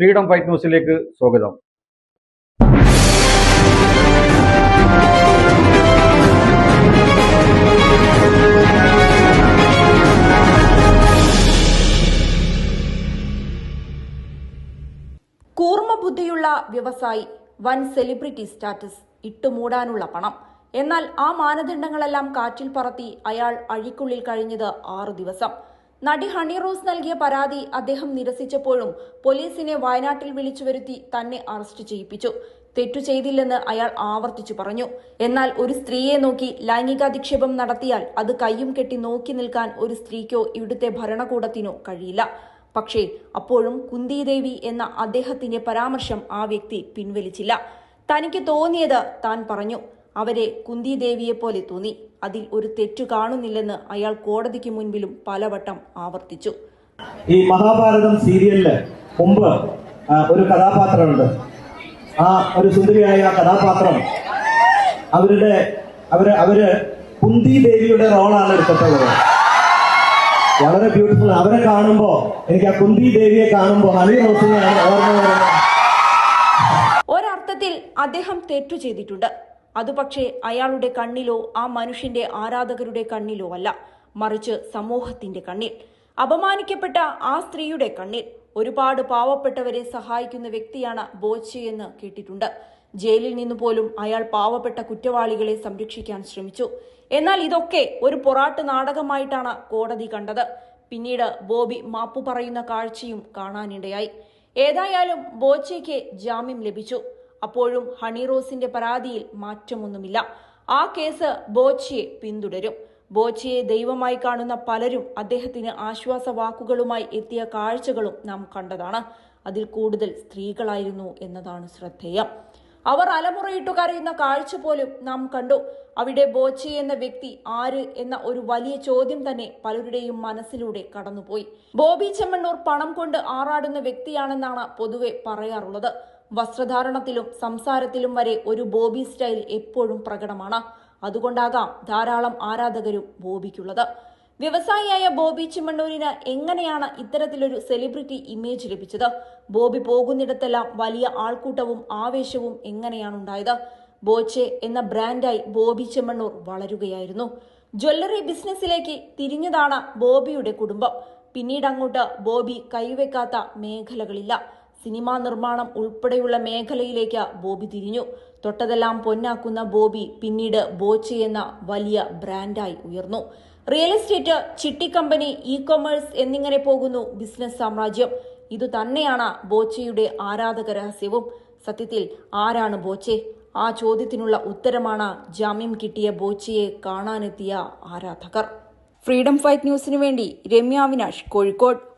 Freedom fight ന്യൂസിലേക്ക് സ്വാഗതം. കൂർമ്മ ബുദ്ധിയുള്ള വ്യവസായി വൻ സെലിബ്രിറ്റി സ്റ്റാറ്റസ് ഇട്ടുമൂടാനുള്ള പണം. എന്നാൽ ആ മാനദണ്ഡങ്ങളെല്ലാം കാറ്റിൽ പറത്തി അയാൾ അഴിക്കുള്ളിൽ കഴിഞ്ഞത് ആറു ദിവസം. നടി ഹണി റോസ് നൽകിയ പരാതി അദ്ദേഹം നിരസിച്ചപ്പോഴും പോലീസിനെ വയനാട്ടിൽ വിളിച്ചു വരുത്തി തന്നെ അറസ്റ്റ് ചെയ്യിപ്പിച്ചു. തെറ്റു ചെയ്തില്ലെന്ന് അയാൾ ആവർത്തിച്ചു പറഞ്ഞു. എന്നാൽ ഒരു സ്ത്രീയെ നോക്കി ലൈംഗികാധിക്ഷേപം നടത്തിയാൽ അത് കയ്യും കെട്ടി നോക്കി നിൽക്കാൻ ഒരു സ്ത്രീക്കോ ഇവിടുത്തെ ഭരണകൂടത്തിനോ കഴിയില്ല. പക്ഷേ അപ്പോഴും കുന്തിദേവി എന്ന അദ്ദേഹത്തിന്റെ പരാമർശം ആ വ്യക്തി പിൻവലിച്ചില്ല. തനിക്ക് തോന്നിയത് താൻ പറഞ്ഞു. അവരെ കുന്തിദേവിയെ പോലെ തോന്നി. അതിൽ ഒരു തെറ്റു കാണുന്നില്ലെന്ന് അയാൾ കോടതിക്ക് മുൻപിലും പലവട്ടം ആവർത്തിച്ചു. ഈ മഹാഭാരതം സീരിയലിൽ മുമ്പ് ഒരു കഥാപാത്രമുണ്ട്. ആ ഒരു സുന്ദരിയായ കഥാപാത്രം അവരുടെ അവർ അവർ കുന്തി ദേവിയുടെ റോളാണ് എടുത്തിട്ടുള്ളത്. വളരെ ബ്യൂട്ടിഫുൾ അവരെ കാണുമ്പോ എനിക്ക് ആ കുന്തി ദേവിയെ കാണുമ്പോ ഹണി റോസിനെയാണ് ഓർമ്മ വരുന്നത്. ഒരർത്ഥത്തിൽ അദ്ദേഹം തെറ്റു ചെയ്തിട്ടുണ്ട്. അത് പക്ഷേ അയാളുടെ കണ്ണിലോ ആ മനുഷ്യന്റെ ആരാധകരുടെ കണ്ണിലോ അല്ല മറിച്ച് സമൂഹത്തിന്റെ കണ്ണിൽ. അപമാനിക്കപ്പെട്ട ആ സ്ത്രീയുടെ കണ്ണിൽ ഒരുപാട് പാവപ്പെട്ടവരെ സഹായിക്കുന്ന വ്യക്തിയാണ് ബോച്ചയെന്ന് കേട്ടിട്ടുണ്ട്. ജയിലിൽ നിന്ന് പോലും അയാൾ പാവപ്പെട്ട കുറ്റവാളികളെ സംരക്ഷിക്കാൻ ശ്രമിച്ചു. എന്നാൽ ഇതൊക്കെ ഒരു പൊറാട്ട് നാടകമായിട്ടാണ് കോടതി കണ്ടത്. പിന്നീട് ബോബി മാപ്പു പറയുന്ന കാഴ്ചയും കാണാനിടയായി. ഏതായാലും ബോച്ചയ്ക്ക് ജാമ്യം ലഭിച്ചു. അപ്പോഴും ഹണി റോസിന്റെ പരാതിയിൽ മാറ്റമൊന്നുമില്ല. ആ കേസ് ബോച്ചിയെ പിന്തുടരും. ബോച്ചിയെ ദൈവമായി കാണുന്ന പലരും അദ്ദേഹത്തിന് ആശ്വാസ വാക്കുകളുമായി എത്തിയ കാഴ്ചകളും നാം കണ്ടതാണ്. അതിൽ കൂടുതൽ സ്ത്രീകളായിരുന്നു എന്നതാണ് ശ്രദ്ധേയം. അവർ അലമുറയിട്ടു കരയുന്ന കാഴ്ച പോലും നാം കണ്ടു. അവിടെ ബോച്ചി എന്ന വ്യക്തി ആര് എന്ന ഒരു വലിയ ചോദ്യം തന്നെ പലരുടെയും മനസ്സിലൂടെ കടന്നുപോയി. ബോബി ചെമ്മണ്ണൂർ പണം കൊണ്ട് ആറാടുന്ന വ്യക്തിയാണെന്നാണ് പൊതുവെ പറയാറുള്ളത്. വസ്ത്രധാരണത്തിലും സംസാരത്തിലും വരെ ഒരു ബോബി സ്റ്റൈൽ എപ്പോഴും പ്രകടമാണ്. അതുകൊണ്ടാകാം ധാരാളം ആരാധകരും ബോബിക്കുള്ളത്. വ്യവസായിയായ ബോബി ചിമ്മണ്ണൂരിന് എങ്ങനെയാണ് ഇത്തരത്തിലൊരു സെലിബ്രിറ്റി ഇമേജ് ലഭിച്ചത്? ബോബി പോകുന്നിടത്തെല്ലാം വലിയ ആൾക്കൂട്ടവും ആവേശവും എങ്ങനെയാണ് ഉണ്ടായത് ബോച്ചെ എന്ന ബ്രാൻഡായി ബോബി ചെമ്മണ്ണൂർ വളരുകയായിരുന്നു. ജ്വല്ലറി ബിസിനസ്സിലേക്ക് തിരിഞ്ഞതാണ് ബോബിയുടെ കുടുംബം. പിന്നീട് അങ്ങോട്ട് ബോബി കൈവെക്കാത്ത മേഖലകളില്ല. സിനിമാ നിർമ്മാണം ഉൾപ്പെടെയുള്ള മേഖലയിലേക്ക് ബോബി തിരിഞ്ഞു. തൊട്ടതെല്ലാം പൊന്നാക്കുന്ന ബോബി പിന്നീട് ബോച്ചെ എന്ന വലിയ ബ്രാൻഡായി ഉയർന്നു. റിയൽ എസ്റ്റേറ്റ് ചിട്ടി കമ്പനി ഇ കൊമേഴ്സ് എന്നിങ്ങനെ പോകുന്നു ബിസിനസ് സാമ്രാജ്യം. ഇതു തന്നെയാണ് ബോച്ചയുടെ ആരാധക രഹസ്യവും. സത്യത്തിൽ ആരാണ് ബോച്ചെ? ആ ചോദ്യത്തിനുള്ള ഉത്തരമാണ് ജാമ്യം കിട്ടിയ ബോച്ചയെ കാണാനെത്തിയ ആരാധകർ. ഫ്രീഡം ഫൈറ്റ് ന്യൂസിനു വേണ്ടി രമ്യ അവിനാഷ് കോഴിക്കോട്.